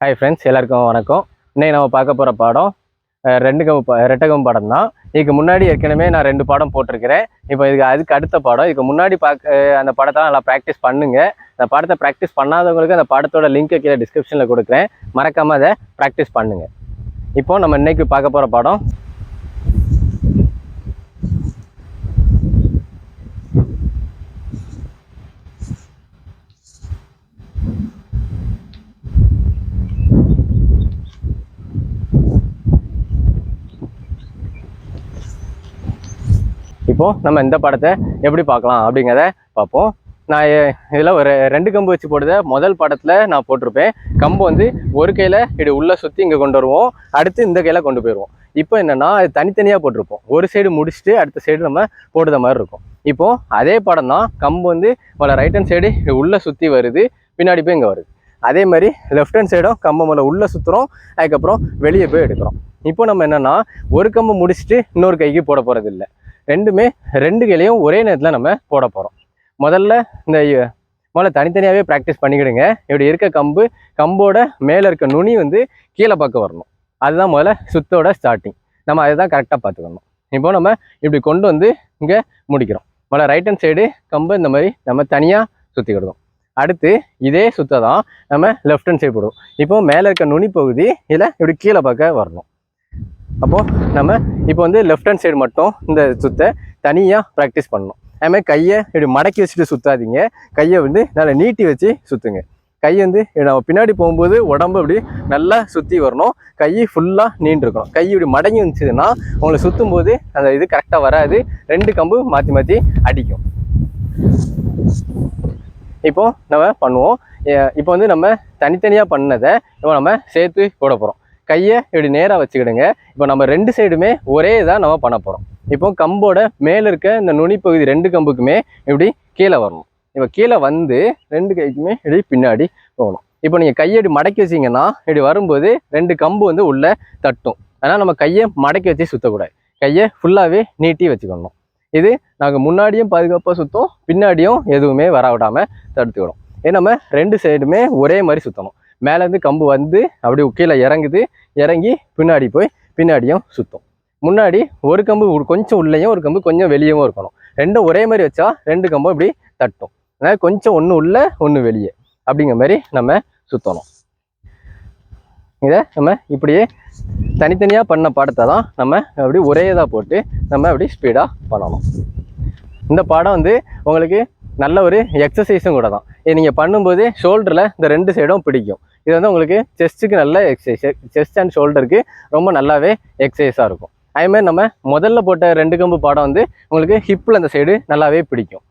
Hi friends எல்லாருக்கும் வணக்கம். இன்றைக்கி நம்ம பார்க்க போகிற பாடம் ரெண்டு கம்பு ரெட்டகம் படம் தான். இதுக்கு முன்னாடி ஏற்கனவே நான் ரெண்டு பாடம் போட்டிருக்கிறேன். இப்போ இதுக்கு அதுக்கு அடுத்த பாடம். இதுக்கு முன்னாடி பார்க்க அந்த படத்தை நல்லா ப்ராக்டிஸ் பண்ணுங்க. அந்த படத்தை ப்ராக்டிஸ் பண்ணாதவங்களுக்கு அந்த படத்தோட லிங்க்கை கீழே டிஸ்கிரிப்ஷனில் கொடுக்குறேன். மறக்காமல் அதை ப்ராக்டிஸ் பண்ணுங்கள் இப்போ நம்ம இன்னைக்கு பார்க்க போகிற படம் இப்போது நம்ம இந்த படத்தை எப்படி பார்க்கலாம் அப்படிங்கிறத பார்ப்போம். நான் இதில் ஒரு ரெண்டு கம்பு வச்சு போடுத முதல் படத்தில் நான் போட்டிருப்பேன். கம்பு வந்து ஒரு கையில் இப்படி உள்ளே சுற்றி இங்கே கொண்டு வருவோம். அடுத்து இந்த கையில் கொண்டு போயிடுவோம் இப்போ என்னென்னா அது தனித்தனியாக போட்டிருப்போம். ஒரு சைடு முடிச்சுட்டு அடுத்த சைடு நம்ம போடுற மாதிரி இருக்கும். இப்போது அதே படம் தான் கம்பு வந்து முதல்ல ரைட் ஹேண்ட் சைடு உள்ளே சுற்றி வருது பின்னாடி போய் இங்கே வருது. அதே மாதிரி லெஃப்ட் ஹேண்ட் சைடும் கம்பை மேலே உள்ளே சுற்றுறோம் அதுக்கப்புறம் வெளியே போய் எடுக்கிறோம். இப்போ நம்ம என்னென்னா ஒரு கம்பு முடிச்சுட்டு இன்னொரு கைக்கு போட போகிறது இல்லை ரெண்டுமே ரெண்டு கிளையும் ஒரே நேரத்தில் நம்ம போட போகிறோம் முதல்ல இந்த முதல்ல தனித்தனியாகவே ப்ராக்டிஸ் பண்ணிக்கிடுங்க. இப்படி இருக்க கம்பு கம்போட மேலே இருக்க நுனி வந்து கீழே பக்கம் வரணும். அதுதான் முதல்ல சுத்தோட ஸ்டார்டிங் நம்ம அதை தான் கரெக்டாக பார்த்துக்கணும். இப்போ நம்ம இப்படி கொண்டு வந்து இங்கே முடிக்கிறோம். முதல்ல ரைட் ஹேண்ட் சைடு கம்பு இந்த மாதிரி நம்ம தனியாக சுற்றிக்கிடுவோம் அடுத்து இதே சுத்த தான் நம்ம லெஃப்ட் ஹேண்ட் சைடு போடுவோம். இப்போ மேலே இருக்க நுனி பகுதி இதில் இப்படி கீழே பார்க்க வரணும். அப்போது நம்ம இப்போ வந்து லெஃப்ட் ஹேண்ட் சைடு மட்டும் இந்த சுற்றை தனியாக ப்ராக்டிஸ் பண்ணணும். அதுமாதிரி கையை இப்படி மடக்கி வச்சுட்டு சுற்றாதீங்க கையை வந்து நல்லா நீட்டி வச்சு சுற்றுங்க கை வந்து நம்ம பின்னாடி போகும்போது உடம்பு இப்படி நல்லா சுற்றி வரணும். கை ஃபுல்லாக நீண்டிருக்கணும். கை இப்படி மடங்கி வந்துச்சுன்னா உங்களை சுற்றும் போது அந்த இது கரெக்டாக வராது. ரெண்டு கம்பு மாற்றி மாற்றி அடிக்கும். இப்போ நம்ம பண்ணுவோம். இப்போ வந்து நம்ம தனித்தனியாக பண்ணதை இப்போ நம்ம சேர்த்து போட போகிறோம் கையை இப்படி நேராக வச்சுக்கிடுங்க. இப்போ நம்ம ரெண்டு சைடுமே ஒரே இதாக நம்ம பண்ண போகிறோம் இப்போ கம்போட மேலே இருக்க இந்த நுனி பகுதி ரெண்டு கம்புக்குமே இப்படி கீழே வரணும். இப்போ கீழே வந்து ரெண்டு கைக்குமே இப்படி பின்னாடி போகணும். இப்போ நீங்கள் கையை இப்படி மடக்கி வச்சீங்கன்னா இப்படி வரும்போது ரெண்டு கம்பு வந்து உள்ளே தட்டும். ஆனால் நம்ம கையை மடக்கி வச்சு சுற்றக்கூடாது கையை ஃபுல்லாகவே நீட்டி வச்சுக்கணும். இது நாங்கள் முன்னாடியும் பாதுகாப்பாக சுத்தோம் பின்னாடியும் எதுவுமே வர விடாமல் தடுத்துக்கிறோம் ஏன்னா நம்ம ரெண்டு சைடுமே ஒரே மாதிரி சுற்றணும் மேலேருந்து கம்பு வந்து அப்படி கீழே இறங்குது. இறங்கி பின்னாடி போய் பின்னாடியும் சுற்றும் முன்னாடி ஒரு கம்பு கொஞ்சம் உள்ளேயும் ஒரு கம்பு கொஞ்சம் வெளியவும் இருக்கணும். ரெண்டும் ஒரே மாதிரி வச்சா ரெண்டு கம்பும் இப்படி தட்டும். அதனால் கொஞ்சம் ஒன்று உள்ளே ஒன்று வெளியே அப்படிங்கிற மாதிரி நம்ம சுற்றணும் இதை நம்ம இப்படியே தனித்தனியாக பண்ண பாடத்தை தான் நம்ம அப்படி ஒரே இதாக போட்டு நம்ம அப்படி ஸ்பீடாக பண்ணணும். இந்த பாடம் வந்து உங்களுக்கு நல்ல ஒரு எக்ஸசைஸும் கூட தான். நீங்கள் பண்ணும்போது ஷோல்டரில் இந்த ரெண்டு சைடும் பிடிக்கும். இது வந்து உங்களுக்கு செஸ்ட்டுக்கு நல்ல எக்ஸசைஸ் செஸ்ட் அண்ட் ஷோல்டருக்கு ரொம்ப நல்லாவே எக்ஸசைஸாக இருக்கும். அதேமாதிரி நம்ம முதல்ல போட்ட ரெண்டு கம்பு பாடம் வந்து உங்களுக்கு ஹிப்பில் அந்த சைடு நல்லாவே பிடிக்கும்.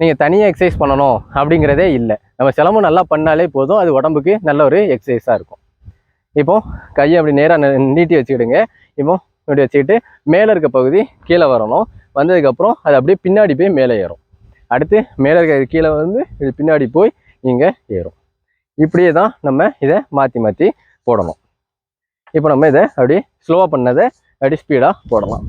நீங்கள் தனியாக எக்ஸசைஸ் பண்ணணும் அப்படிங்கிறதே இல்லை. நம்ம சிலம்பம் நல்லா பண்ணாலே போதும் அது உடம்புக்கு நல்ல ஒரு எக்ஸசைஸாக இருக்கும். இப்போ கையை அப்படி நேராக நீட்டி வச்சுக்கிடுங்க. இப்போ இப்படி வச்சுக்கிட்டு மேலே இருக்க பகுதி கீழே வரணும். வந்ததுக்கப்புறம் அது அப்படியே பின்னாடி போய் மேலே ஏறும். அடுத்து மேலே இருக்க கீழே வந்து இது பின்னாடி போய் இங்கே ஏறும். இப்படியே தான் நம்ம இதை மாற்றி மாற்றி போடணும். இப்போ நம்ம இதை அப்படியே ஸ்லோவாக பண்ணதை அப்படி ஸ்பீடாக போடலாம்.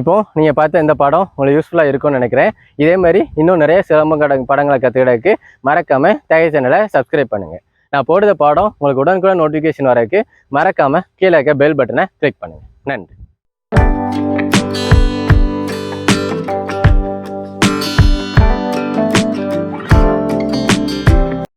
இப்போ நீங்கள் பார்த்த இந்த படம் உங்களுக்கு யூஸ்ஃபுல்லாக இருக்கும்னு நினைக்கிறேன். இதே மாதிரி இன்னும் நிறைய சிலம்ப கட படங்களை கற்றுக்கிடக்கு மறக்காமல் தகை சேனலை சப்ஸ்கிரைப் பண்ணுங்கள் நான் போடுற பாடம் உங்களுக்கு உடனுக்குடன் நோட்டிஃபிகேஷன் வரக்கு மறக்காமல் கீழே இருக்க பெல் பட்டனை கிளிக் பண்ணுங்கள் நன்றி.